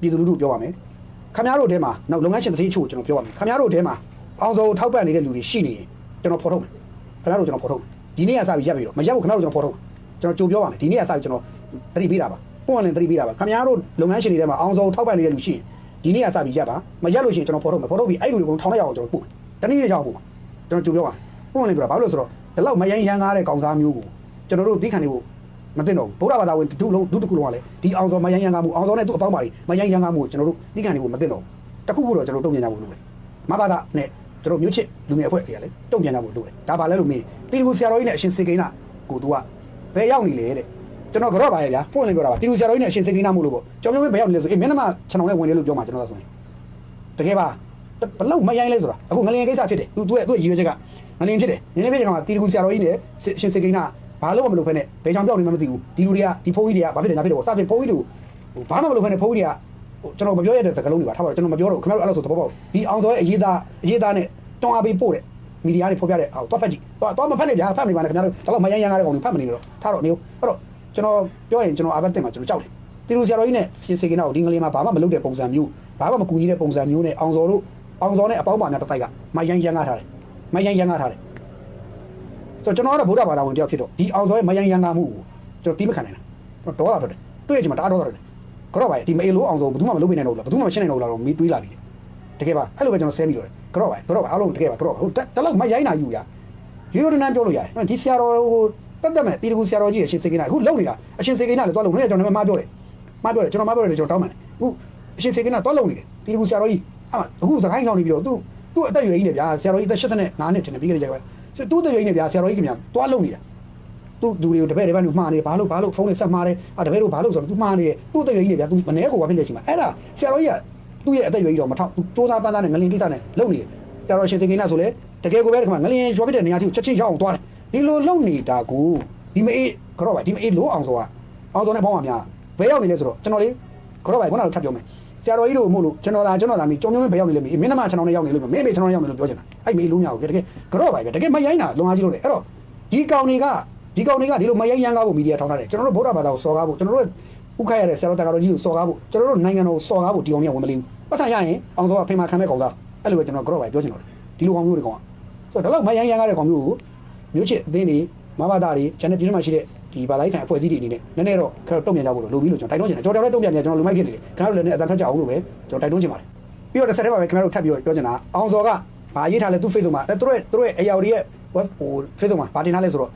ပြည်သူလူထုပြောပါမယ်ခမရတို့တဲမှာနောက်လုပ်ငန်းရှင်တစ်တိချို့ကျွန်တော်ပြောပါမယ်ခမရတို့တဲမှာအောင်စောထောက်ပံ့နေတဲ့လူတွေရှိနေရင်ကျွန်တော်ဖော်ထုတ်မယ်ခမရတို့ကျွန်တော်ဖော်ထုတ်မယ်ဒီနေ့ကစပြီးရပ်ပြီးတော့မရပ်ဘူးခမရတို့ကျွန်တော်ဖော်ထုတ်မယ်ကျွန်တော်ကြိုပြောပါမယ်ဒီနေ့ကစပြီးကျွန်တော်တတိပေးတာပါပွင့်လင်းတတိပေးတာပါခမရတို့လုပ်ငန်းရှင်တွေထဲမှာအောင်စောထောက်ပံ့နေတဲ့လူရှိရင်ဒီနေ့ကစပြီးရပ်ပါမရပ်လို့ရှိရင်ကျွန်တော်ဖော်ထုတ်မယ်ဖော်ထုတ်ပြီးအဲ့လူတွေကိုထောင်လိုက်ရအောင်ကျွန်တော်ပို့တနည်းနဲ့ကြောက်ပို့ကျွန်တော်ကြိုပြောပါပွင့်လင်းပြတာဘာလို့လဲဆိုတော့ဒီလောက်မယိုင်းရမ်းကားတဲ့ကောင်စားမျိုးကိုကျွန်တော်တို့သိခံနေဖို့ မသိတော့ဘူးဗုဒ္ဓဘာသာဝင်တူလုံးဒုတစ်ခုလုံးကလည်းဒီအောင်စောမယိုင်းရမ်းကားမှုအောင်စောနဲ့သူ့အပေါင်းပါတွေမယိုင်းရမ်းကားမှုကိုကျွန်တော်တို့သိခံနေဖို့မသိတော့ဘူးတခုခုတော့ကျွန်တော်တုံ့ပြန်ကြဖို့လိုတယ်မဘာသာနဲ့ကျွန်တော်မျိုးချစ်လူငယ်အဖွဲ့တွေကလည်းတုံ့ပြန်ကြဖို့လိုတယ်ဒါပါလဲလို့မေးတီကူဆရာတော်ကြီးနဲ့အရှင်စေကိန်းနာကိုသူကဘယ်ရောက်နေလဲတဲ့ကျွန်တော်ကတော့ပါရဲ့ဗျာပွင့်လင်းပြောတာပါတီကူဆရာတော်ကြီးနဲ့အရှင်စေကိန်းနာမို့လို့ပေါ့ကျောင်းကျောင်းမင်းဘယ်ရောက်နေလဲဆိုအေးမင်းနှမခြံတော်နဲ့ဝင်တယ်လို့ပြောမှာကျွန်တော်ကဆိုရင်တကယ်ပါဘလောက်မရိုင်းလဲဆိုတာအခုငလျင်ကိစ္စဖြစ်တယ်သူသူ့ရဲ့သူ့ရဲ့ရည်ရွယ်ချက်ကငလျင်ဖြစ်တယ်ငလျင်ဖြစ်တဲ့ကောင်ကတီတကူဆရာတော်ကြီးနဲ့ရှင်စေကိန်းနာ ဘာလို့မလုပ်ဖ ೇನೆ ဘယ်ကြောင်ပြောက်နေမှမသိဘူးဒီလူတွေကဒီဖုန်းကြီးတွေကဘာဖြစ်တယ်ညာဖြစ်တယ်ပေါ့စသဖြင့်ဖုန်းကြီးတို့ဟိုဘာမှမလုပ်ဖ ೇನೆ ဖုန်းကြီးတွေကဟိုကျွန်တော်မပြောရတဲ့စကားလုံးတွေပါထားပါတော့ကျွန်တော်မပြောတော့ခင်ဗျားတို့အဲ့လိုဆိုသဘောပေါက်ဒီအောင်စောရဲ့အရေးသားအရေးသားနဲ့တွန်းအားပေးပို့တဲ့မီဒီယာတွေဖော်ပြတဲ့ဟိုတော့ဖက်ကြည့်တော့တော့မဖက်နဲ့ဗျာဖက်နေပါနဲ့ခင်ဗျားတို့ဒါတော့မရိုင်းရမ်းကားတဲ့ကောင်တွေဖက်မနေတော့ထားတော့နေဦးအဲ့တော့ကျွန်တော်ပြောရင်ကျွန်တော်အဘတ်တင်မှာကျွန်တော်ကြောက်တယ်တီလူဆရာတော်ကြီးနဲ့ရှင်စေကိန်းနာကိုဒီငလျင်မှာဘာမှမလုပ်တဲ့ပုံစံမျိုးဘာမှမကူညီတဲ့ပုံစံမျိုးနဲ့အောင်စောတို့အောင်စောနဲ့အပေါင်းပါများတစ်ဆိုင်ကမယိုင်းရမ်းကားထားတယ်မယိုင်းရမ်းကားထားတယ် ဆိုတော့ကျွန်တော်ကတော့ဗုဒ္ဓဘာသာဝင်တယောက်ဖြစ်တော့ဒီအောင်စောရဲ့မယိုင်းရမ်းကားမှုကိုကျွန်တော်တီးမခံနိုင်တာကျွန်တော်ဒေါသထွက်တယ်တွေ့ရချင်မှာတအားဒေါသထွက်တယ်ကြော့ပါဒီမအေလိုအောင်စောဘယ်သူမှမလုပ်ပေးနိုင်တော့ဘူးလားဘယ်သူမှမရှင်းနိုင်တော့ဘူးလားတော့မီးတွေးလာပြီတကယ်ပါအဲ့လိုပဲကျွန်တော်ဆဲမိတော့တယ်ကြော့ပါကြော့ပါအားလုံးတကယ်ပါကြော့ပါဟိုတလောက်မယိုင်းနာယူရရိုးရိုးတန်းတန်းပြောလို့ရတယ်ဒီဆရာတော်ဟိုတက်တက်မဲ့တီတကူဆရာတော်ကြီးရဲ့အရှင်စေကိန်းနာအခုလုံနေတာအရှင်စေကိန်းနာလည်းတွားလုံနေကျွန်တော်လည်းမှားပြောတယ်မှားပြောတယ်ကျွန်တော်မှားပြောတယ်ကျွန်တော်တောင်းတယ်အခုအရှင်စေကိန်းနာတွားလုံနေတယ်တီတကူဆရာတော်ကြီးအမအခုစကိုင်းဆောင်နေပြီးတော့သူသူ့အသက်အရွယ်ကြီးနေဗျာဆရာတော်ကြီးအသက်85နှစ်ထင်တယ်ပြီးခဲ့တဲ့ကြိုင်ပဲ စစ်သူ့တပိတ်နဲ့ဗျာဆရာတော်ကြီးခင်ဗျာသွားလုံနေတာသူ့လူတွေကိုတပည့်တွေဘက်ကနေမှားနေဘာလို့ဘာလို့ဖုန်းနဲ့ဆက်မှားတယ်အာတပည့်တို့ဘာလို့ဆိုတော့ तू မှားနေတယ်သူ့တပိတ်ကြီးနဲ့ဗျာ तू မနေကိုဘာဖြစ်နေချိန်မှာအဲ့ဒါဆရာတော်ကြီးကသူ့ရဲ့အသက်အရွယ်ကြီးတော့မထောက်သူစူးစမ်းပန်းစားနဲ့ငလင်ကိစ္စနဲ့လုံနေတယ်ဆရာတော်ရှင်စင်ကိန်းလာဆိုလဲတကယ်ကိုပဲဒီမှာငလင်ရွာပြတဲ့နေရာထိကိုချက်ချင်းရောက်အောင်သွားတယ်ဒီလိုလုံနေတာကိုဒီမအေးခရော့ပါဒီမအေးလိုအောင်ဆိုတာအောင်စောနဲ့ဘောင်းပါများဘယ်ရောက်နေလဲဆိုတော့ကျွန်တော်လေးခရော့ပါခုနကထပ်ပြောမယ် ဆရာတော်ကြီးတို့မို့လို့ကျွန်တော်သာကျွန်တော်သာမီကြုံကြုံဘယ်ရောက်နေလဲမင်းမင်းနှမကျွန်တော်နဲ့ရောက်နေလို့မင်းမေကျွန်တော်နဲ့ရောက်နေလို့ပြောချင်တာအဲ့မေလို့မရဘူးတကယ်ကြော့ပါပဲတကယ်မရိုင်းတာလုံအားကြီးလို့လေအဲ့တော့ဒီကောင်တွေကဒီကောင်တွေကဒီလိုမရိုင်းရမ်းကားဖို့မီဒီယာထောင်းထားတယ်ကျွန်တော်တို့ဗုဒ္ဓဘာသာကိုစော်ကားဖို့ကျွန်တော်တို့ဥခိုက်ရတဲ့ဆရာတော်တက္ကတော်ကြီးကိုစော်ကားဖို့ကျွန်တော်တို့နိုင်ငံတော်ကိုစော်ကားဖို့ဒီကောင်တွေကဝင်မလီဘူးပတ်သက်ရရင်အောင်စောကဖိမခံမဲ့ကောင်စားအဲ့လိုပဲကျွန်တော်ကြော့ပါပြောချင်တော့တယ်ဒီလိုကောင်မျိုးတွေကောင်ကဆိုတော့ဒါတော့မရိုင်းရမ်းကားတဲ့ကောင်မျိုးကိုမျိုးချစ်အသင်းတွေမဘာသာတွေကျန်တဲ့ပြည်တွင်းမှာရှိတဲ့ ဒီဘာသာရေးဆိုင်အဖွဲ့အစည်းတွေအနေနဲ့နည်းနည်းတော့ခက်တော့တုံ့ပြန်ကြဖို့လိုပြီးလို့ကျွန်တော်တိုက်တွန်းချင်တယ်ကျွန်တော်တို့လည်းတုံ့ပြန်နေကျွန်တော်လူမိုက်ဖြစ်နေတယ်ခင်ဗျားတို့လည်းအတန်ထွက်ကြအောင်လို့ပဲကျွန်တော်တိုက်တွန်းချင်ပါတယ်ပြီးတော့တစ်ဆက်တည်းပါပဲခင်ဗျားတို့ထပ်ပြီးပြောချင်တာအောင်စောကဘာရေးထားလဲသူ Facebook မှာအဲသူတို့ရဲ့သူတို့ရဲ့အရာတွေရဲ့ web ဟို Facebook မှာဘာတင်ထားလဲဆိုတော့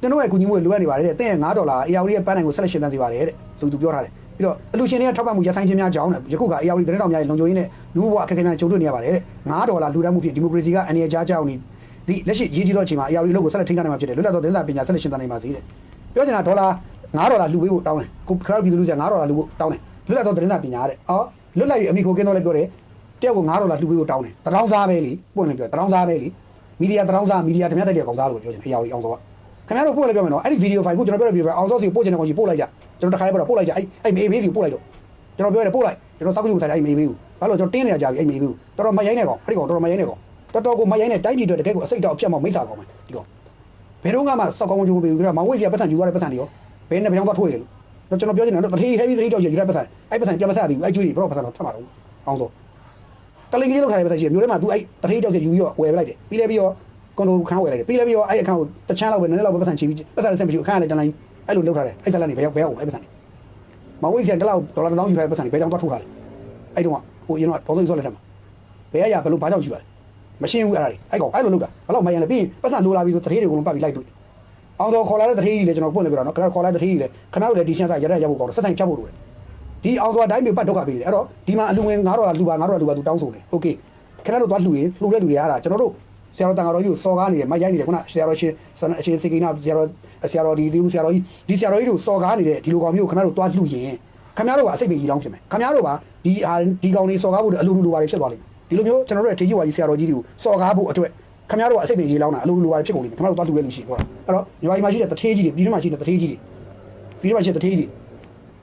တင်တို့ရဲ့ကူညီမှုတွေလိုအပ်နေပါတယ်တဲ့တဲ့9ဒေါ်လာအရာတွေရဲ့ပန်းနိုင်ကိုဆက်လက်ရှင်သန်စေပါတယ်တဲ့ဆိုသူပြောထားတယ်ပြီးတော့အလူရှင်တွေကထောက်ပံ့မှုရဆိုင်ခြင်းများကြောင်းတဲ့ယခုကအရာတွေသတင်းတော်များရဲ့လုံခြုံရေးနဲ့လူမှုဘဝအခက်အခဲများကြုံတွေ့နေရပါတယ်တဲ့9ဒေါ်လာလူတန်းမှုဖြင့်ဒီမိုကရေစီကအနေအကြားကြောင်းနေဒီလက်ရှိရည်ကြီးသောအချိန်မှာအရာတွေလို့ကိုဆက်လက်ထိန်းထားနိုင်မှာဖြစ်တယ်လွတ်လပ်သောသတင်းစာပညာဆက်လက်ရှင်သန်နိုင်ပါစေတဲ့ ပြောချင်တာဒေါ်လာ9ဒေါ်လာလူပေးဖို့တောင်းတယ်အခုခရပြည်သူလူစီ9ဒေါ်လာလူဖို့တောင်းတယ်လွတ်လပ်သောသတင်းစာပညာတဲ့အော်လွတ်လပ်ပြီးအမိခိုကင်းတော့လည်းပြောတယ်တယောက်ကို9ဒေါ်လာလူပေးဖို့တောင်းတယ်တရောင်းစားပဲလေပွင့်လည်းပြောတရောင်းစားပဲလေမီဒီယာတရောင်းစားမီဒီယာဓမြတက်တဲ့ကောင်စားလို့ပြောချင်အရာတွေအောင်စောကခင်ဗျားတို့ပို့လိုက်ပြောမယ်နော်အဲ့ဒီဗီဒီယိုဖိုင်ကိုကျွန်တော်ပြောတဲ့ဗီဒီယိုဖိုင်အောင်စောစီပို့ချင်တဲ့ကောင်ကြီးပို့လိုက်ကြကျွန်တော်တခါလေးပို့တော့ပို့လိုက်ကြအဲ့အဲ့မေးမေးစီပို့လိုက်တော့ကျွန်တော်ပြောရတယ်ပို့လိုက်ကျွန်တော်စောက်ကြည့်ဆိုင်အဲ့မေးမေးဘူးဘာလို့ကျွန်တော်တင်းနေရကြပြီအဲ့မေးမေးဘူးတော်တော်မရိုင်းနေကောင်အဲ့ဒီကောင်တော်တော်မရိုင်းနေကောင်တော်တော်ကိုမရိုင်းနေတိုင်းပြည်အတွက်တကယ်ကိုအစိတ်တောက်ဖြတ်မောက်မိစ္ဆာကောင်ပဲဒီကောင် ဘယ်တော့မှစောက်ကောင်ကြိုးပေးဘူးကြမောင်ဝိစီကပတ်စံယူရတဲ့ပတ်စံတွေရောဘယ်နဲ့ပြောင်းသွားထွေးတယ်လို့ကျွန်တော်ပြောချင်တယ်တော့တတိ heavy တတိတော့ယူရတဲ့ပတ်စံအဲ့ပတ်စံပြန်မဆက်ရသေးဘူးအဲ့ကျွေးတွေဘယ်တော့ပတ်စံတော့ထပ်မှာတော့အောင်တော့တလင်ကြီးလောက်ထားတဲ့ပတ်စံရှိတယ်မျိုးထဲမှာ तू အဲ့တတိတောက်စီယူပြီးတော့ဝယ်ပလိုက်တယ်ပြီးလဲပြီးတော့ကွန်ဒိုခန်းဝယ်လိုက်တယ်ပြီးလဲပြီးတော့အဲ့အခန်းကိုတချမ်းလောက်ပဲနည်းနည်းလောက်ပဲပတ်စံချီပြီးပတ်စံဆက်မရှိဘူးအခန်းကလည်းတန်လိုက်အဲ့လိုလောက်ထားတယ်အဲ့ဇက်လက်နေဘယ်ရောက်ဘယ်ရောက်အဲ့ပတ်စံမောင်ဝိစီကတလောက်ဒေါ်လာ1000ယူထားတဲ့ပတ်စံတွေဘယ်ကြောင့်သွားထုတ်ထားလဲအဲ့တုန်းကဟိုရင်တော့ဒေါ်သိန်းစောလက်ထက်မှာဘယ်အရာဘယ်လိုဘာကြောင့်ယူရလဲ မရှင်းဘူးအဲ့ဒါတွေအဲ့ကောင်အဲ့လိုလုပ်တာဘယ်တော့မှရလဲပြီးရင်ပတ်စံလိုလာပြီးဆိုတတိတွေအကုန်လုံးပတ်ပြီးလိုက်တွေ့အောင်တော့ခေါ်လာတဲ့တတိကြီးလေကျွန်တော်ပွင့်နေပြတော့နော်ခင်ဗျားခေါ်လာတဲ့တတိကြီးလေခင်ဗျားတို့လည်းဒီရှင်းစားရတဲ့ရပ်ဖို့ကောင်းတော့ဆက်ဆိုင်ဖြတ်ဖို့လိုတယ်ဒီအောင်ဆိုတာတိုင်းမျိုးပတ်ဒုက္ခပေးတယ်အဲ့တော့ဒီမှာအလူငွေ9ဒေါ်လာလူပါ9ဒေါ်လာလူပါသူတောင်းဆိုတယ်โอเคခင်ဗျားတို့သွားလှူရင်လှူတဲ့လူတွေအားတာကျွန်တော်တို့ဆရာတော်တန်ဃာတော်ကြီးကိုစော်ကားနေတယ်မရိုက်နေတယ်ခုနဆရာတော်ရှင်ဆန်အရှင်စေကိနာဆရာတော်ဆရာတော်ဒီဒီဆရာတော်ကြီးဒီဆရာတော်ကြီးကိုစော်ကားနေတဲ့ဒီလိုကောင်မျိုးကိုခင်ဗျားတို့သွားလှူရင်ခင်ဗျားတို့ကအစိတ်ပင်ကြီးလောင်းဖြစ်မယ်ခင်ဗျားတို့ကဒီဟာဒီကောင်လေးစော်ကားဖို့အလူလူလူပါတွေဖြစ်သွားလိမ့်မယ် ဒီလိုမျိုးကျွန်တော်တို့ရဲ့ထေကြီးဝါကြီးဆရာတော်ကြီးတွေကိုစော်ကားဖို့အတွက်ခင်ဗျားတို့ကအစိတ်ပင်ကြီးလောင်းတာအလူလူလူပါတွေဖြစ်ကုန်လိမ့်မယ်ခင်ဗျားတို့သွားလှူတဲ့လူရှိဟုတ်လားအဲ့တော့ညီမကြီးမှာရှိတဲ့တထေးကြီးတွေပြည်တွင်းမှာရှိတဲ့တထေးကြီးတွေပြည်တွင်းမှာရှိတဲ့တထေးကြီးတွေ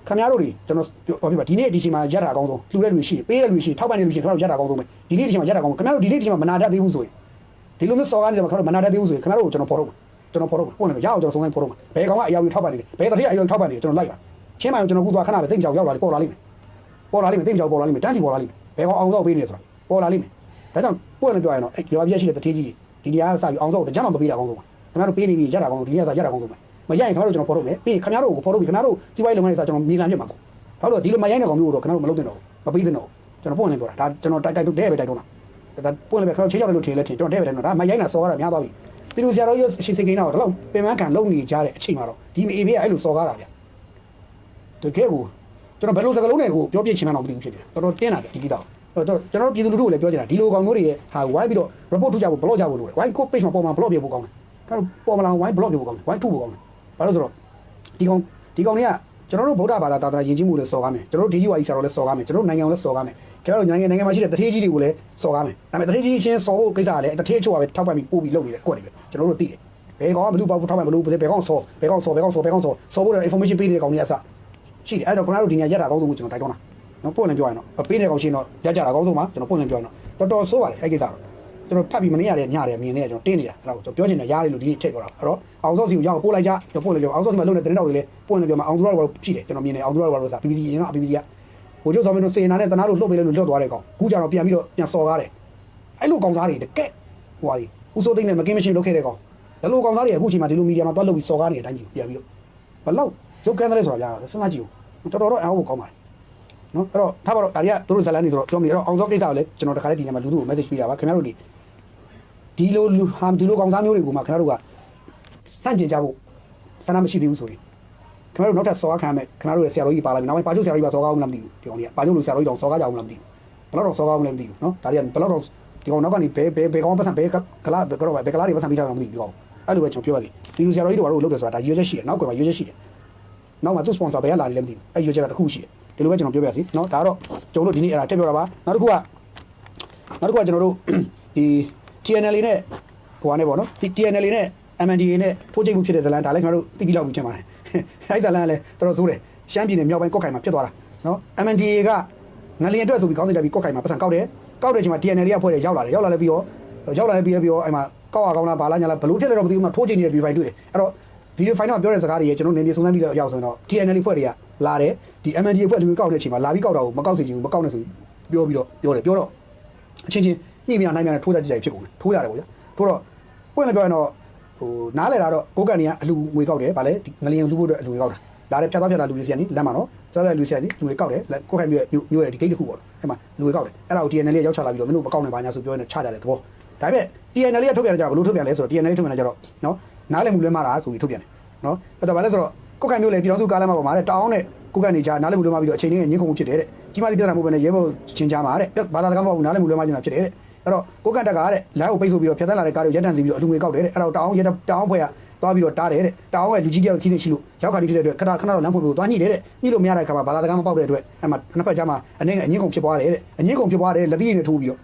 ခင်ဗျားတို့တွေကျွန်တော်ပြောပြပါဒီနေ့ဒီချိန်မှာရတာအကောင်းဆုံးလှူတဲ့လူရှိပေးတဲ့လူရှိထောက်ပံ့တဲ့လူရှိခင်ဗျားတို့ရတာအကောင်းဆုံးပဲဒီနေ့ဒီချိန်မှာရတာအကောင်းခင်ဗျားတို့ဒီနေ့ဒီချိန်မှာမနာတတ်သေးဘူးဆိုရင်ဒီလိုမျိုးစော်ကားနေတယ်မှာခင်ဗျားတို့မနာတတ်သေးဘူးဆိုရင်ခင်ဗျားတို့ကိုကျွန်တော်ဖော်တော့ကျွန်တော်ဖော်တော့ဟုတ်တယ်ရအောင်ကျွန်တော်စုံစမ်းဖော်တော့ဘယ်ကောင်ကအရာကြီးထောက်ပံ့နေတယ်ဘယ်တတိအရာကြီးထောက်ပံ့နေတယ်ကျွန်တော်လိုက်ပါချင်းမိုင်ကိုကျွန်တော်ကူသွားခဏပဲသိမကြောက်ရောက်လာတယ်ပေါ်လာလိမ့်မယ်ပေါ်လာလိမ့်မယ်တိတ်မကြောက်ပေါ်လာလိမ့်မယ်တန်းစီပေါ်လာလိမ့်မယ်ဘယ်ကောင်အောင်တော့ပေးနေဆိုတာ ပေါ်လာလိမ့်မယ်ဒါကြောင့်ပွင့်လည်းပြောရရင်တော့အဲ့ရွာပြည့်ရှိတဲ့တထေးကြီးဒီနေရာကစပြီးအောင်တော့တကြမ်းမှမပေးတာကောင်းဆုံးပါခင်ဗျားတို့ပေးနေပြီရတာကောင်းဆုံးဒီနေရာကစရတာကောင်းဆုံးပဲမရရင်ခင်ဗျားတို့ကျွန်တော်ဖော်ထုတ်မယ်ပြီးရင်ခင်ဗျားတို့ကိုဖော်ထုတ်ပြီးခင်ဗျားတို့စီးပွားရေးလုပ်ငန်းတွေစကျွန်တော်မြေလံပြစ်မှာပေါ့ဘာလို့ဒီလိုမရိုင်းတဲ့ကောင်မျိုးတော့ခင်ဗျားတို့မလုပ်သင့်တော့ဘူးမပေးသင့်တော့ဘူးကျွန်တော်ပွင့်လည်းပြောတာဒါကျွန်တော်တိုက်တိုက်တဲ့ပဲတိုက်တော့တာဒါပွင့်လည်းပဲခင်ဗျားတို့ချင်းချောက်တယ်လို့ထင်လဲထင်ကျွန်တော်တဲ့ပဲတိုက်တော့ဒါမရိုင်းတာစော်ကားတာများသွားပြီတီလူဆရာတော်ရဲ့ရှင်စိတ်ကိန်းတော့တော့ပင်မခံလုံနေကြတဲ့အချိန်မှာတော့ဒီမေဘေးကအဲ့လိုစော်ကားတာဗျတကယ်ကိုကျွန်တော်ဘယ်လိုစကားလုံးနဲ့ကိုပြောပြချင်မှန်းတော့မသိဘူးဖြစ်နေတယ်တော်တော်တင်းလာတယ်ဒီကိစ္စကိုအဲ့ တော့ကျွန်တော်ပြည်သူလူထုကိုလည်းပြောချင်တာဒီလိုကောင်မျိုးတွေရဲ့ဟာဝိုင်းပြီးတော့ report ထုတ်ကြဖို့ blog ကြဖို့လိုတယ်ဝိုင်းကို page မှာပေါ်မှာ blog ပြဖို့ကောင်းတယ်အဲ့တော့ပေါ်မလာဝိုင်း blog ပြဖို့ကောင်းတယ်ဝိုင်းထုတ်ဖို့ကောင်းတယ်ဘာလို့ဆိုတော့ဒီကောင်ဒီကောင်တွေကကျွန်တော်တို့ဗုဒ္ဓဘာသာတာသနာယဉ်ကျေးမှုလည်းစော်ကားမယ်ကျွန်တော်တို့ DUI ဆရာတော်လည်းစော်ကားမယ်ကျွန်တော်တို့နိုင်ငံကိုလည်းစော်ကားမယ်ကျွန်တော်တို့နိုင်ငံနိုင်ငံမှာရှိတဲ့တထေးကြီးတွေကိုလည်းစော်ကားမယ်ဒါပေမဲ့တထေးကြီးချင်းစော်ဖို့ကိစ္စကလည်းတထေးချို့ကပဲထောက်ပံ့ပြီးပို့ပြီးလုပ်နေတယ်အကွက်တွေပဲကျွန်တော်တို့သိတယ်ဘယ်ကောင်ကဘလူပေါက်ထောက်ပံ့ဘလူဘယ်ကောင်စော်ဘယ်ကောင်စော်ဘယ်ကောင်စော်ဘယ်ကောင်စော်စော်ဖို့တဲ့ information ပေးနေတဲ့ကောင်တွေအစရှိတယ်အဲ့တော့ကျွန်တော်တို့ဒီညရက်တာအကောင်းဆုံးကိုကျွန်တော်တိုက်တွန်းတာ နော်ပို့လည်းပြောရရင်တော့ပေးတဲ့ကောင်ရှင်းတော့ရက်ကြတာအကောင်းဆုံးပါကျွန်တော်ပို့လည်းပြောရင်တော့တော်တော်ဆိုးပါလေအဲ့ကိစ္စတော့ကျွန်တော်ဖတ်ပြီးမနေရတဲ့ညတယ်မြင်နေကျွန်တော်တင်းနေတာအဲ့ဒါကိုကျွန်တော်ပြောချင်တယ်ရားတယ်လို့ဒီနေ့ထည့်ပြောတာအဲ့တော့အောင်စောစီကိုရောက်ပို့လိုက်ကြကျွန်တော်ပို့လည်းပြောအောင်စောစီမှာလုံနေတဲ့တင်းတော်တွေလည်းပို့လည်းပြောမှာအောင်သူရတော့ရှိတယ်ကျွန်တော်မြင်နေအောင်သူရတော့ဆိုတာ BBC ရင်က BBC ကဟိုကျုပ်ဆောင်မင်းတို့စေနာနဲ့တနာလို့လှုပ်ပေးလို့လွတ်သွားတဲ့ကောင်ခုကျတော့ပြန်ပြီးတော့ပြန်စော်ကားတယ်အဲ့လိုကောင်သားတွေတကက်ဟိုဟာကြီးဦးစိုးသိန်းနဲ့မကင်းမရှင်းလုပ်ခဲ့တဲ့ကောင်ဒါလိုကောင်သားတွေအခုချိန်မှာဒီလိုမီဒီယာမှာတွားလုပ်ပြီးစော်ကားနေတဲ့အတိုင်းကြီးပြန်ပြီးတော့ဘလောက်ရုပ်ကန်းတယ်ဆိုတာဗျာစဉ်းစားကြည့်ဦးတော်တော်တော့အားဖို့ကောင်းပါတယ် နော်အဲ့တော့ထားပါတော့ဒါတွေကတို့ဇလန်နေဆိုတော့ပြောနေတော့အောင်စောကိစ္စကိုလည်းကျွန်တော်တခါလေးဒီညမှာလူထုကို message ပေးတာပါခင်ဗျားတို့ဒီဒီလိုလူဟာဒီလိုကောင်စားမျိုးတွေကိုမှခင်ဗျားတို့ကစန့်ကျင်ကြဖို့ဆန္ဒမရှိသေးဘူးဆိုရင်ခင်ဗျားတို့နောက်ထပ်စော်ကားခံမယ်ခင်ဗျားတို့ရဲ့ဆရာတော်ကြီးပါလာပြီနောက်ပိုင်းပါချုပ်ဆရာတော်ကြီးပါစော်ကားအောင်မလားမသိဘူးဒီကောင်ကြီးကပါချုပ်လူဆရာတော်ကြီးတောင်စော်ကားကြအောင်မလားမသိဘူးဘယ်တော့တော့စော်ကားအောင်လည်းမသိဘူးနော်ဒါတွေကဘယ်တော့တော့ဒီကောင်နောက်ကနေဘယ်ဘယ်ဘယ်ကောင်ပတ်စံဘယ်ကလာဘယ်ကတော့ဘယ်ကလာတွေပတ်စံပြီးထားတော့မသိဘူးဒီကောင်အဲ့လိုပဲကျွန်တော်ပြောပါသေးဒီလူဆရာတော်ကြီးတို့ဘာလို့လုပ်တယ်ဆိုတာဒါရွေးချက်ရှိတယ်နောက်ကွယ်မှာရွေးချက်ရှိတယ်နောက်မှသူ့ sponsor ဘယ်ကလာလဲမသိဘူးအဲ့ရွေးချက်ကတစ်ခုရှိတယ် ဒီလိုပဲကျွန်တော်ပြောပြစီနော်ဒါတော့ကျွန်တော်တို့ဒီနေ့အဲ့ဒါတက်ပြောတာပါနောက်တစ်ခုကနောက်တစ်ခုကကျွန်တော်တို့ဒီ TNL နဲ့ဟိုကနေပေါ့နော် TNL နဲ့ MNDA နဲ့ထိုးချိတ်မှုဖြစ်တဲ့ဇလန်ဒါလည်းကျွန်တော်တို့သိပြီးလောက်ပြီးချင်ပါတယ်အဲ့ဇလန်ကလည်းတော်တော်ဆိုးတယ်ရှမ်းပြည်နယ်မြောက်ပိုင်းကော့ခိုင်မှာဖြစ်သွားတာနော် MNDA ကငလျင်အတွက်ဆိုပြီးကောင်းစီတက်ပြီးကော့ခိုင်မှာပတ်စံကောက်တယ်ကောက်တဲ့အချိန်မှာ TNL ကဖွဲ့တယ်ရောက်လာတယ်ရောက်လာလဲပြီးတော့ရောက်လာလဲပြီးတော့ပြီးတော့အဲ့မှာကောက်ရကောင်းလားဘာလားညာလားဘလို့ဖြစ်လဲတော့မသိဘူးမှထိုးချိတ်နေတဲ့ view file တွေ့တယ်အဲ့တော့ video file တော့ပြောတဲ့စကားတွေကျွန်တော်နေနေစုံစမ်းပြီးတော့ရောက်ဆိုရင်တော့ TNL ဖွဲ့တွေက လာတယ်ဒီ MNDA ဖွဲ့လူကောက်တဲ့အချိန်မှာလာပြီးကောက်တာကိုမကောက်စေချင်ဘူးမကောက်နဲ့ဆိုပြီးပြောပြီးတော့ပြောတယ်ပြောတော့အချင်းချင်းညှိမြနိုင်မြန်နဲ့ထိုးကြကြကြဖြစ်ကုန်တယ်ထိုးရတယ်ပေါ့ဗျာထိုးတော့ပွင့်လည်းပြောရင်တော့ဟိုနားလဲတာတော့ကိုကန်နေကအလူငွေကောက်တယ်ဗာလဲဒီငလျင်လူဖို့အတွက်အလူငွေကောက်တာလာတယ်ဖြတ်သွားဖြတ်လာလူတွေစီကနေလမ်းမှာနော်သွားတဲ့လူစီကနေလူတွေကောက်တယ်ကိုခိုင်မြို့မြို့ရဲ့ဒီဂိတ်တစ်ခုပေါ့နော်အဲ့မှာလူတွေကောက်တယ်အဲ့ဒါကို TNL ရောက်ချလာပြီးတော့မင်းတို့မကောက်နိုင်ပါညာဆိုပြောနေချကြတယ်သဘောဒါပေမဲ့ TNL ကထုတ်ပြန်ကြဘလို့ထုတ်ပြန်လဲဆိုတော့ TNL ထုတ်ပြန်ကြတော့နော်နားလဲမှုလဲမှားတာဆိုပြီးထုတ်ပြန်တယ်နော်အဲ့တော့ဗာလဲဆိုတော့ ကိုခိုင်မြို့လေပြည်တော်စုကားလမ်းမှာပေါ့မှာတဲ့တောင်းနဲ့ကိုကနေချာနားလဲမှုလဲမှာပြီးတော့အချိန်လေးငင်းခုန်မှုဖြစ်တယ်တဲ့ကြီးမားသည့်ပြဿနာမှုပဲနဲ့ရဲဘော်ချင်းချာမှာတဲ့ဘာသာတကားမဟုတ်ဘူးနားလဲမှုလဲမှာကျင်တာဖြစ်တယ်တဲ့အဲ့တော့ကိုကန်တက်ကတဲ့လမ်းကိုပိတ်ဆို့ပြီးတော့ဖြတ်သက်လာတဲ့ကားတွေရက်တန်စီပြီးတော့အလူငွေကောက်တယ်တဲ့အဲ့တော့တောင်းရက်တောင်းဖွဲ့ကသွားပြီးတော့တားတယ်တဲ့တောင်းရဲ့လူကြီးကြောက်ခင်းနေရှိလို့ရောက်ခါပြီးဖြစ်တဲ့အတွက်ခဏခဏတော့လမ်းဖွင့်ပြီးသွားညှိတယ်တဲ့ညှိလို့မရတဲ့အခါမှာဘာသာတကားမပေါက်တဲ့အတွက်အဲ့မှာနှစ်ဖက်ကြားမှာအနည်းငယ်အငင်းကုန်ဖြစ်သွားတယ်တဲ့အငင်းကုန်ဖြစ်သွားတယ်လက်သီးနဲ့ထိုးပြီးတော့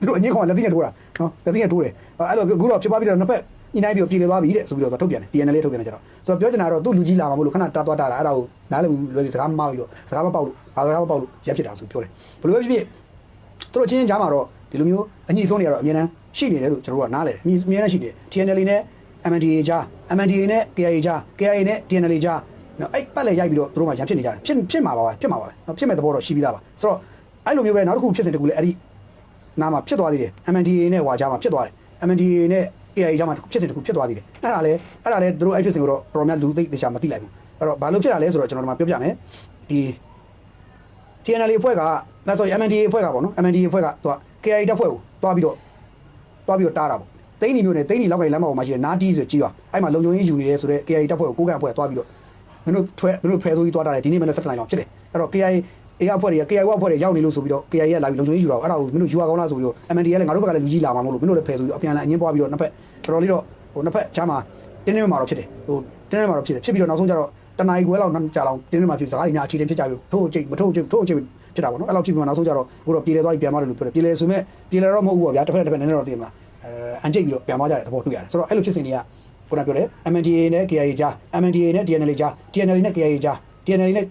သူတို့အငင်းကုန်ကလက်သီးနဲ့ထိုးတာနော်လက်သီးနဲ့ထိုးတယ်အဲ့လိုအခုတော့ဖြစ်သွားပြီးတော့နှစ်ဖက် ညှိနှိုင်းပြီးတော့ပြည်လေသွားပြီတဲ့ဆိုပြီးတော့ထုတ်ပြန်တယ် DNL ထုတ်ပြန်တယ်ကျတော့ဆိုတော့ပြောချင်တာတော့သူ့လူကြီးလာမှာမလို့ခဏတားသွားတာအဲ့ဒါကိုနားလည်းလွယ်ပြီးစကားမမောက်ပြီးတော့စကားမပေါက်လို့ဘာစကားမပေါက်လို့ရက်ဖြစ်တာဆိုပြောတယ်ဘယ်လိုပဲဖြစ်ဖြစ်သူတို့ချင်းချင်းကြားမှာတော့ဒီလိုမျိုးအညီဆုံးတွေကတော့အမြဲတမ်းရှိနေတယ်လို့ကျွန်တော်တို့ကနားလည်တယ်အမြဲတမ်းရှိတယ် TNL နဲ့ MNDA ကြား MNDA နဲ့ KIA ကြား KIA နဲ့ TNL ကြားနော်အဲ့ပတ်လက်ရိုက်ပြီးတော့သူတို့မှရံဖြစ်နေကြတယ်ဖြစ်ဖြစ်မှာပါပဲဖြစ်မှာပါပဲနော်ဖြစ်မဲ့သဘောတော့ရှိပြီးသားပါဆိုတော့အဲ့လိုမျိုးပဲနောက်တစ်ခုဖြစ်စဉ်တစ်ခုလည်းအဲ့ဒီနာမှာဖြစ်သွားသေးတယ် MNDA နဲ့ဟွာကြားမှာဖြစ်သွားတယ် MNDA နဲ့ KIA ကြားမှာဖြစ်စဉ်တစ်ခုဖြစ်သွားသေးတယ်အဲ့ဒါလည်းအဲ့ဒါလည်းသူတို့အဲ့ဖြစ်စဉ်ကိုတော့တော်တော်များလူသိသေချာမသိလိုက်ဘူးအဲ့တော့ဘာလို့ဖြစ်တာလဲဆိုတော့ကျွန်တော်တို့မှပြောပြမယ်ဒီ TNL အဖွဲ့ကဒါဆိုရင် MNDA အဖွဲ့ကပေါ့နော် MNDA အဖွဲ့ကသူက KIA တပ်ဖွဲ့ကိုတွားပြီးတော့တွားပြီးတော့တားတာပေါ့တိန်းနီမျိုးနဲ့တိန်းနီလောက်ကိုင်လမ်းမပေါ်မှာရှိတဲ့နာတီးဆိုကြီးပါအဲ့မှာလုံခြုံရေးယူနေတယ်ဆိုတော့ KIA တပ်ဖွဲ့ကိုကိုကန့်အဖွဲ့ကတွားပြီးတော့မင်းတို့ထွဲမင်းတို့ဖဲဆိုးကြီးတွားတာတယ်ဒီနေ့မနေ့7နိုင်လောက်ဖြစ်တယ်အဲ့တော့ KIA အေးအဖွဲ့တွေက KIA အဖွဲ့တွေရောက်နေလို့ဆိုပြီးတော့ KIA ကလာပြီးလုံခြုံရေးယူတော့အဲ့ဒါကိုမင်းတို့ယူရကောင်းလားဆိုပြီးတော့ MNDA ကလည်းငါတို့ဘက်ကလည်းလူကြီးလာမှာမဟုတ်လို့မင်းတို့လည်းဖဲဆိုပြီးတော့အပြန်လာအငင်းပွားပြီးတော့နှစ်ဖက်တော်တော်လေးတော့ဟိုနှစ်ဖက်ချားမှာတင်းတင်းမှာတော့ဖြစ်တယ်ဟိုတင်းတင်းမှာတော့ဖြစ်တယ်ဖြစ်ပြီးတော့နောက်ဆုံးကျတော့တနအီခွဲလောက်ကြာလောက်တင်းတင်းမှာဖြစ်စကားတွေညာအခြေတင်ဖြစ်ကြပြီထို့အကျိတ်မထို့အကျိတ်ထို့အကျိတ်ဖြစ်တာပေါ့နော်အဲ့လောက်ဖြစ်ပြီးတော့နောက်ဆုံးကျတော့ဟိုတော့ပြည်လေသွားပြီးပြန်သွားတယ်လို့ပြောတယ်ပြည်လေဆိုမဲ့ပြည်လေတော့မဟုတ်ဘူးပေါ့ဗျာတစ်ဖက်တစ်ဖက်နည်းနည်းတော့တင်မလားအဲအန်ကျိတ်ပြီးတော့ပြန်သွားကြတယ်သဘောတူရတယ်ဆိုတော့အဲ့လိုဖြစ်စဉ်တွေကခုနပြောတယ် MNDA နဲ့ KIA ကြား MNDA နဲ့ DNL ကြား DNL နဲ့ KIA ကြား TNL နဲ့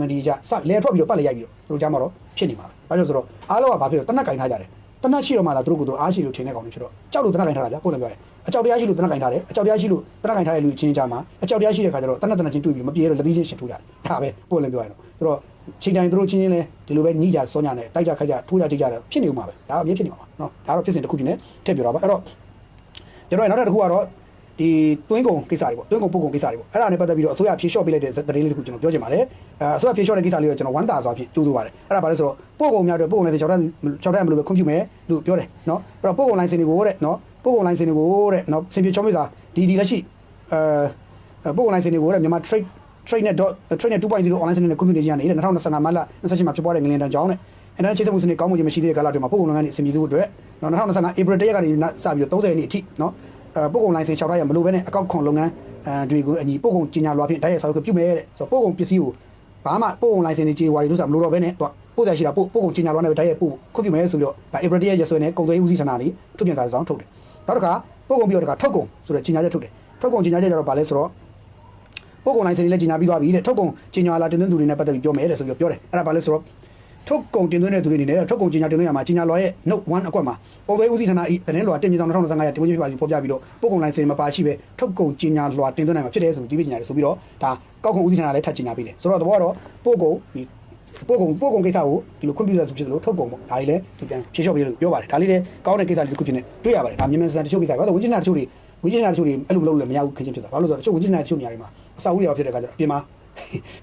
MND ကြစလဲထွက်ပြီးတော့ပတ်လဲရိုက်ပြီးတော့တို့ကြားမှာတော့ဖြစ်နေမှာပဲ။ဘာလို့ဆိုတော့အားလုံးကဘာဖြစ်လို့တနက်ကင်ထားကြတယ်။တနက်ရှိတော့မှသာတို့ကိုယ်တို့အားရှိလို့ထင်တဲ့ကောင်တွေဖြစ်တော့ကြောက်လို့တနက်ကင်ထားတာဗျာပို့လည်းပြောရဲ။အကြောက်တရားရှိလို့တနက်ကင်ထားတယ်။အကြောက်တရားရှိလို့တနက်ကင်ထားတဲ့လူချင်းကြားမှာအကြောက်တရားရှိတဲ့ခါကျတော့တနက်တနက်ချင်းတွေ့ပြီးမပြေတော့လက်သီးချင်းရှင်ထိုးကြတယ်။ဒါပဲပို့လည်းပြောရဲတော့ဆိုတော့ချိန်တိုင်းသူတို့ချင်းချင်းလဲဒီလိုပဲညှိကြစောညာနဲ့တိုက်ကြခိုက်ကြထိုးကြကြိတ်ကြတယ်ဖြစ်နေဦးမှာပဲဒါတော့အမြဲဖြစ်နေမှာပါနော်ဒါတော့ဖြစ်စဉ်တစ်ခုဖြစ်နေထည့်ပြောတာပါအဲ့တော့ကျွန်တော်နောက်တစ်ခုကတော့ ဒီတွင်းကုံကိစ္စတွေပေါ့တွင်းကုံပုတ်ကုံကိစ္စတွေပေါ့အဲ့ဒါနဲ့ပတ်သက်ပြီးတော့အစိုးရဖြေလျှော့ပေးလိုက်တဲ့သတင်းလေးတစ်ခုကျွန်တော်ပြောချင်ပါတယ်အဲအစိုးရဖြေလျှော့တဲ့ကိစ္စလေးကိုကျွန်တော်ဝမ်းသာစွာဖြင့်ကြိုးဆိုပါတယ်အဲ့ဒါဘာလဲဆိုတော့ပုတ်ကုံများတွေပုတ်ကုံလေး6တက်6တက်မလို့ပဲခွင့်ပြုမယ်လို့ပြောတယ်နော်အဲ့တော့ပုတ်ကုံလိုင်းစင်တွေကိုတဲ့နော်ပုတ်ကုံလိုင်းစင်တွေကိုတဲ့နော်စင်ပြေချောမေးစာဒီဒီလက်ရှိအဲပုတ်ကုံလိုင်းစင်တွေကိုတဲ့မြန်မာ trade trade net trade net 2.0 online စနစ်နဲ့ကွန်ပျူတာကြီးကနေတဲ့2025မတ်လ28မှာဖြစ်ပွားတဲ့ငလင်တန်ကြောင်းနဲ့အဲ့ဒါခြေစမှုစနစ်ကောင်းမှုချင်းမရှိသေးတဲ့ကာလတွေမှာပုဂ္ဂိုလ်လုပ်ငန်းတွေအစီအစဉ်စုအတွက်နော်2025 April 1ရက်ကနေစပြီးတော့30ရက်နေ့အထိနော်အဲ ပုဂ္ဂိုလ်လိုင်စင်6ထားရမလို့ပဲနဲ့အကောက်ခွန်လုပ်ငန်းအဲတွေကိုအညီပုဂ္ဂိုလ်ကြီးညာလွှာဖြင့်တိုက်ရိုက်ဆောက်ပြုမယ်တဲ့ဆိုတော့ပုဂ္ဂိုလ်ပစ္စည်းကိုဘာမှပုဂ္ဂိုလ်လိုင်စင်တွေကြေဝါရီလို့ဆိုတာမလို့တော့ပဲနဲ့တော့ပို့တယ်ရှိတာပို့ပုဂ္ဂိုလ်ကြီးညာလွှာနဲ့ပဲတိုက်ရိုက်ပို့ခွင့်ပြုမယ်ဆိုပြီးတော့ဒါ April 1ရက်ရက်စွဲနဲ့ကုန်သွယ်ရေးဦးစီးဌာနကနေထုတ်ပြန်စာဆောင်ထုတ်တယ်နောက်တစ်ခါပုဂ္ဂိုလ်ပြီးတော့တစ်ခါထုတ်ကုန်ဆိုတဲ့ကြီးညာချက်ထုတ်တယ်ထုတ်ကုန်ကြီးညာချက်ကျတော့ဘာလဲဆိုတော့ပို့ကုန်လိုင်းစင်တွေလည်းကြီးညာပြီးသွားပြီတဲ့ထုတ်ကုန်ကြီးညာလာတင်သွင်းသူတွေနဲ့ပတ်သက်ပြီးပြောမယ်တဲ့ဆိုပြီးပြောတယ်အဲ့ဒါဘာလဲဆိုတော့ ထုတ်ကုန်တင်သွင်းတဲ့သူတွေအနေနဲ့ထုတ်ကုန်ကြီးညာတင်သွင်းရမှာကြီးညာလွှာရဲ့ note 1အကွက်မှာပုံသွေးဦးစီးဌာနဤတင်းလွှာတင်ပြဆောင်2025ရဲ့တင်သွင်းပြပါစီဖော်ပြပြီးတော့ပို့ကုန်လိုင်းစင်မပါရှိပဲထုတ်ကုန်ကြီးညာလွှာတင်သွင်းနိုင်မှာဖြစ်တယ်ဆိုပြီးဒီပြညာတွေဆိုပြီးတော့ဒါကောက်ကုန်ဦးစီးဌာနလည်းထပ်ကြီးညာပေးတယ်ဆိုတော့တဘောကတော့ပို့ကုန်ဒီပို့ကုန်ပို့ကုန်ကိစ္စကိုဒီလိုခွင့်ပြုရဆိုဖြစ်လို့ထုတ်ကုန်ပေါ့ဒါလေးလည်းဒီပြန်ဖြေလျှော့ပေးလို့ပြောပါတယ်ဒါလေးလည်းကောင်းတဲ့ကိစ္စလေးတစ်ခုဖြစ်နေတွေ့ရပါတယ်ဒါမြန်မာစံတချို့ကိစ္စဘာလို့ဝင်းကျင်နာတချို့တွေဝင်းကျင်နာတချို့တွေအဲ့လိုမလုပ်လို့မရဘူးခင်းချင်းဖြစ်တာဘာလို့လဲဆိုတော့တချို့ဝင်းကျင်နာတချို့နေရာတွေမှာအစာအုပ်တွေရောက်ဖြစ်တဲ့အခါကျတော့အပြင်မှာ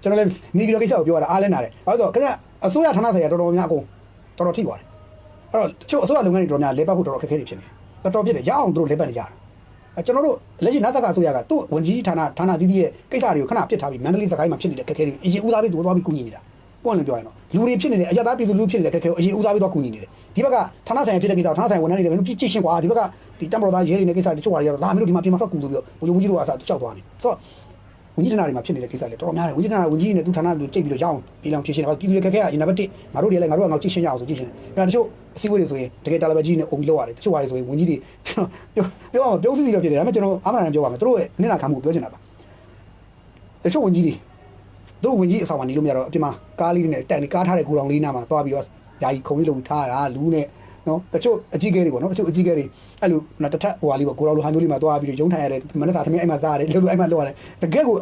ကျွန်တော်လည်းနေပြီးတော့ကိစ္စကိုပြောရတာအားလဲနာတယ်ဘာလို့ဆိုတော့ခင်ဗျအစိုးရဌာနဆိုင်ရာတော်တော်များအကုန်တော်တော်ထိသွားတယ်အဲ့တော့တချို့အစိုးရလုပ်ငန်းတွေတော်တော်များလဲပတ်ဖို့တော်တော်ခက်ခဲနေဖြစ်နေတယ်တော်တော်ပြည့်တယ်ရအောင်သူတို့လဲပတ်နေကြတာအဲကျွန်တော်တို့လက်ရှိနာသကအစိုးရကသူ့ဝန်ကြီးဌာနဌာနတည်တည်ရဲ့ကိစ္စတွေကိုခဏပြစ်ထားပြီးမန္တလေးစကိုင်းမှာဖြစ်နေတဲ့ခက်ခဲတွေအရင်ဦးစားပေးသူသွားပြီးကူညီနေတာပွင့်လင်းပြောရင်တော့လူတွေဖြစ်နေတယ်အရသာပြည်သူလူဖြစ်နေတဲ့ခက်ခဲကိုအရင်ဦးစားပေးသွားကူညီနေတယ်ဒီဘက်ကဌာနဆိုင်ရာဖြစ်တဲ့ကိစ္စဌာနဆိုင်ရာဝန်ထမ်းတွေလည်းမင်းပြည့်ရှင်းကွာဒီဘက်ကဒီတမ်ပရိုသားရဲတွေနဲ့ကိစ္စတွေချို့ပါရတော့လာမင်းတို့ဒီမှာပြင်မှာထွက်ကူဆိုပြီးတော့ဘုံကြီးတို့ကအစားကြောက်သွားနေဆိုတော့ ဝန်ကြီးဌာနတွေမှာဖြစ်နေတဲ့ကိစ္စတွေတော်တော်များတယ်ဝန်ကြီးဌာနဝန်ကြီးနဲ့သူဌာနတွေကြိတ်ပြီးတော့ရအောင်ပြည်လောင်ဖြည့်ရှင်းတယ်ပြည်သူတွေခက်ခဲကအရင်နံပါတ်1ငါတို့တွေလည်းငါတို့ကငါကြည့်ရှင်းရအောင်ဆိုကြည့်ရှင်းတယ်ဒါတချို့အစည်းအဝေးတွေဆိုရင်တကယ်တာလဘကြီးနဲ့အုံပြီးလောက်ရတယ်တချို့ဟာတွေဆိုရင်ဝန်ကြီးတွေပြောပြောအောင်ပြောစီစီတော့ဖြစ်တယ်ဒါပေမဲ့ကျွန်တော်အမှန်တမ်းပြောပါမယ်သူတို့ရဲ့နင့်နာခံမှုကိုပြောချင်တာပါတချို့ဝန်ကြီးတွေတို့ဝန်ကြီးအဆောင်မှာနေလို့မရတော့အပြင်မှာကားလေးတွေနဲ့တန်ကားထားတဲ့ကိုတော်လေးနားမှာသွားပြီးတော့ယာယီခုံလေးလုံးထားတာလူနဲ့ နော်တချို့အကြီးကဲတွေပေါ့နော်တချို့အကြီးကဲတွေအဲ့လိုနော်တစ်ထပ်ဟိုဟာလေးပေါ့ကိုတော်လိုဟာမျိုးလေးမှာသွားပြီးတော့ရုံးထိုင်ရတယ်မနက်စာသမီးအဲ့မှာစားရတယ်လှုပ်လို့အဲ့မှာလှုပ်ရတယ်တကယ်ကို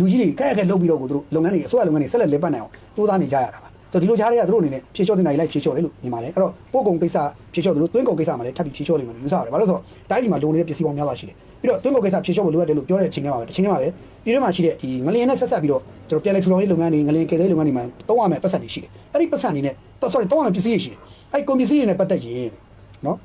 လူကြီးတွေကဲကဲလှုပ်ပြီးတော့ကိုတို့လုပ်ငန်းတွေအစိုးရလုပ်ငန်းတွေဆက်လက်လက်ပတ်နိုင်အောင်စူးစမ်းနေကြရတာပါဆိုတော့ဒီလိုကြားတွေကသူတို့အနေနဲ့ဖြေလျှော့တင်နိုင်လိုက်ဖြေလျှော့တယ်လို့မြင်ပါတယ်အဲ့တော့ပို့ကုန်ကိစ္စဖြေလျှော့တယ်လို့တွင်းကုန်ကိစ္စမှာလည်းထပ်ပြီးဖြေလျှော့နေမှာလို့ယူဆပါတယ်ဘာလို့ဆိုတော့တိုင်းပြည်မှာလုံနေတဲ့ပစ္စည်းပေါင်းများစွာရှိတယ် ပြီးတော့တွင်းကုန်ကိစ္စဖြေလျှော့ဖို့လိုအပ်တယ်လို့ပြောတဲ့အချိန်ကမှာပဲတစ်ချိန်ကမှာပဲပြည်တွင်းမှာရှိတဲ့ဒီငလျင်နဲ့ဆက်ဆက်ပြီးတော့ကျွန်တော်ပြန်လည်ထူထောင်ရေးလုပ်ငန်းတွေငလျင်ကယ်ဆယ်ရေးလုပ်ငန်းတွေမှာတောင်းရမယ်ပတ်စံတွေရှိတယ်အဲ့ဒီပတ်စံတွေနဲ့ sorry တောင်းရမယ်ပစ္စည်းတွေရှိတယ်အဲ့ကုန်ပစ္စည်းတွေနဲ့ပတ်သက်ရင်နော်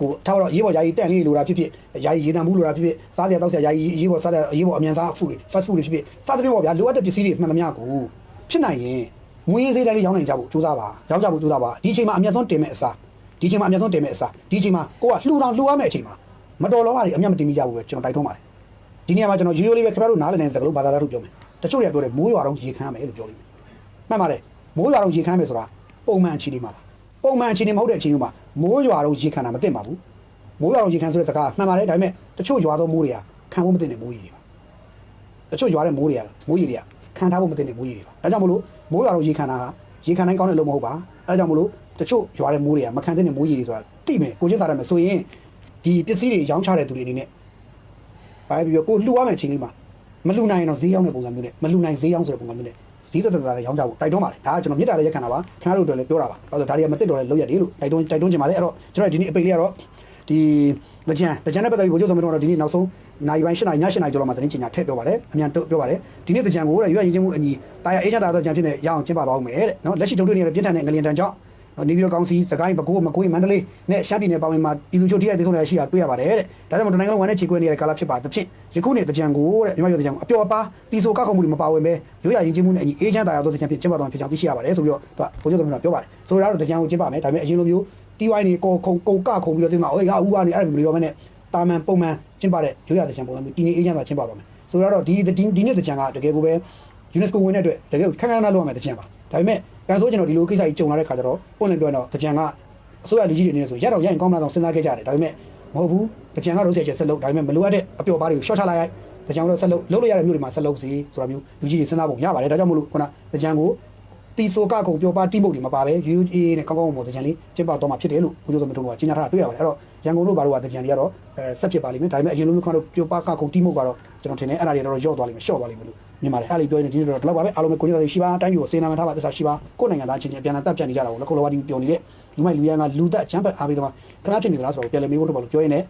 ဟိုထားတော့ရေးပေါ်ယာယီတန်လေးလိုတာဖြစ်ဖြစ်ယာယီရေတံမှုလိုတာဖြစ်ဖြစ်စားစရာတောက်စရာယာယီရေးပေါ်စားတဲ့ရေးပေါ်အမြန်စားဖူးတွေ fast food တွေဖြစ်ဖြစ်စားတဲ့ပေါ့ဗျာလိုအပ်တဲ့ပစ္စည်းတွေမှန်သမျှကိုဖြစ်နိုင်ရင်ငွေရေးစေးတန်းလေးရောင်းနိုင်ကြဖို့ကြိုးစားပါရောင်းကြဖို့ကြိုးစားပါဒီအချိန်မှာအမျက်ဆုံးတင်မဲ့အစားဒီအချိန်မှာအမျက်ဆုံးတင်မဲ့အစားဒီအချိန်မှာကိုကလှူတောင်လှူရမယ့်အချိန်မှာ မတော်လောကတွေအမျက်မတင်မိကြဘူးပဲကျွန်တော်တိုက်တွန်းပါတယ်ဒီနေရာမှာကျွန်တော်ရိုးရိုးလေးပဲခင်ဗျားတို့နားလည်နေတဲ့စကားလုံးဘာသာသားတို့ပြောမယ်တချို့တွေကပြောတယ်မိုးရွာတော့ရေခမ်းမယ်လို့ပြောလိမ့်မယ်မှန်ပါတယ်မိုးရွာတော့ရေခမ်းမယ်ဆိုတာပုံမှန်အခြေအနေမှာပါပုံမှန်အခြေအနေမဟုတ်တဲ့အချိန်မှာမိုးရွာတော့ရေခမ်းတာမသိပါဘူးမိုးရွာတော့ရေခမ်းဆိုတဲ့စကားမှန်ပါတယ်ဒါပေမဲ့တချို့ရွာတော့မိုးတွေကခံဖို့မသိတဲ့မိုးရေတွေပါတချို့ရွာတဲ့မိုးတွေကမိုးရေတွေကခံထားဖို့မသိတဲ့မိုးရေတွေပါဒါကြောင့်မလို့မိုးရွာတော့ရေခမ်းတာကရေခမ်းတိုင်းကောင်းတဲ့လို့မဟုတ်ပါအဲဒါကြောင့်မလို့တချို့ရွာတဲ့မိုးတွေကမခံတဲ့မိုးရေတွေဆိုတာသိမယ်ကိုချင်းစားရမယ်ဆိုရင် ဒီပစ္စည်းတွေရောင်းချတဲ့သူတွေအနေနဲ့ဘာပဲပြောကိုလှူရမယ့်အချိန်လေးမှာမလှူနိုင်ရင်တော့ဈေးရောက်တဲ့ပုံစံမျိုးနဲ့မလှူနိုင်ဈေးရောက်ဆိုတဲ့ပုံစံမျိုးနဲ့ဈေးသက်သက်သာသာရောင်းကြဖို့တိုက်တွန်းပါတယ်ဒါကကျွန်တော်မြစ်တာလေးရက်ခံတာပါခင်ဗျားတို့တို့လည်းပြောတာပါအဲ့တော့ဒါတွေကမသိတော့လည်းလောက်ရတယ်လို့တိုက်တွန်းတိုက်တွန်းချင်ပါတယ်အဲ့တော့ကျွန်တော်ဒီနေ့အပိတ်လေးကတော့ဒီတကြံတကြံနဲ့ပတ်သက်ပြီးဘိုးချုပ်သမီးတို့ကတော့ဒီနေ့နောက်ဆုံးနိုင်ပိုင်း၈နိုင်ည၈နိုင်ကျော်လောက်မှတင်းချင်ညာထည့်ပြောပါတယ်အမြန်ပြောပါတယ်ဒီနေ့တကြံကိုတဲ့ရွေးရင်ချင်းမှုအညီတာယာအေဂျင့်တာတော့ကြံဖြစ်နေရအောင်ကျင်းပသွားအောင်မယ်တဲ့နော်လက်ရှိထုတ်တွေ့နေတဲ့ပြင်းထန်တဲ့ငလျင်တန်ကြောင့် နေပြည်တော်ကောင်စီစကိုင်းပဲခူးမကွေးမန္တလေးနဲ့ရှမ်းပြည်နယ်ပါဝင်မှာပြည်သူ့ချုပ်ထိရိုက်သေးဆုံးရရှိတာတွေ့ရပါတယ်တဲ့ဒါကြောင့်မို့တနိုင်ငံလုံးဝန်နဲ့ခြေခွဲနေတဲ့ကာလဖြစ်ပါသဖြင့်ယခုနှစ်တကြံကိုတဲ့မြန်မာပြည်တကြံကိုအပျော်ပါတီဆိုကောက်ခုံမှုတွေမပါဝင်ပဲရိုးရာရင်ချင်းမှုနဲ့အညီအေဂျင့်တာယာတော့တကြံဖြစ်ကျင်းပသွားမှာဖြစ်ကြောင်းသိရှိရပါတယ်ဆိုပြီးတော့သူကဘိုးချုပ်သမီးတို့ပြောပါတယ်ဆိုတော့တကြံကိုကျင်းပမယ်ဒါပေမဲ့အရင်လိုမျိုးတီဝိုင်းနေကိုခုံကိုကခုံပြီးတော့ဒီမှာဟိုကဦးကနေအဲ့လိုမျိုးမနေတော့မနဲ့တာမန်ပုံမှန်ကျင်းပတဲ့ရိုးရာတကြံပုံစံမျိုးတီနေအေဂျင့်တာကျင်းပသွားမယ်ဆိုတော့ဒီဒီနေ့တကြံကတကယ်ကိုပဲ UNESCO ဝင်တဲ့အတွက်တကယ်ခက်ခက်နားလောက်ရမယ်တကြံပါ ဒါပေမဲ့ကန်ဆိုကျွန်တော်ဒီလိုကိစ္စကြီးကြုံလာတဲ့ခါကျတော့ပွင့်လင်းပြောရင်တော့တကြံကအစိုးရလူကြီးတွေအနေနဲ့ဆိုရတော့ရရင်ကောင်းမလားတော့စဉ်းစားခဲ့ကြတယ်ဒါပေမဲ့မဟုတ်ဘူးတကြံကတော့ဆက်ချက်ဆက်လုပ်ဒါပေမဲ့မလိုအပ်တဲ့အပျော်ပါးတွေကိုရှော့ချလိုက်ရိုက်တကြံတော့ဆက်လုပ်လုပ်လို့ရတဲ့မျိုးတွေမှာဆက်လုပ်စီဆိုတာမျိုးလူကြီးတွေစဉ်းစားပုံရပါတယ်ဒါကြောင့်မို့လို့ခုနတကြံကို တီဆိုကကုံပြောပါတိမုတ်တွေမပါပဲ UA နဲ့ကောင်းကောင်းမွန်တကြံလေးကျင်းပတော့မှာဖြစ်တယ်လို့ဘုရားသမထုံးကကြီးညာထားတာတွေ့ရပါတယ်အဲ့တော့ရန်ကုန်တို့ဘာလို့ကတကြံတွေကတော့အဲဆက်ဖြစ်ပါလိမ့်မယ်ဒါပေမဲ့အရင်လိုမျိုးခါတော့ပြောပါကကုံတိမုတ်ကတော့ကျွန်တော်ထင်တယ်အဲ့ဒါတွေတော့ရော့သွားလိမ့်မယ်ရှော့သွားလိမ့်မယ်လို့မြင်ပါတယ်အဲ့ဒါလေးပြောရင်ဒီနေ့တော့ဒီလောက်ပါပဲအားလုံးပဲကိုကြီးတော်ရှိပါတိုင်းပြည်ကိုစေနာမှထားပါသစ္စာရှိပါကိုယ်နိုင်ငံသားချင်းချင်းပြန်လာတပ်ပြတ်နေကြတာကိုလက်ခုလောဝါဒီပြောနေတဲ့လူမိုက်လူရန်ကလူသက်ချမ်းပတ်အားပေးသမားခဏဖြစ်နေသလားဆိုတော့ပြန်လည်မေးဖို့တော့ဘာလို့ပြောရင်းနဲ့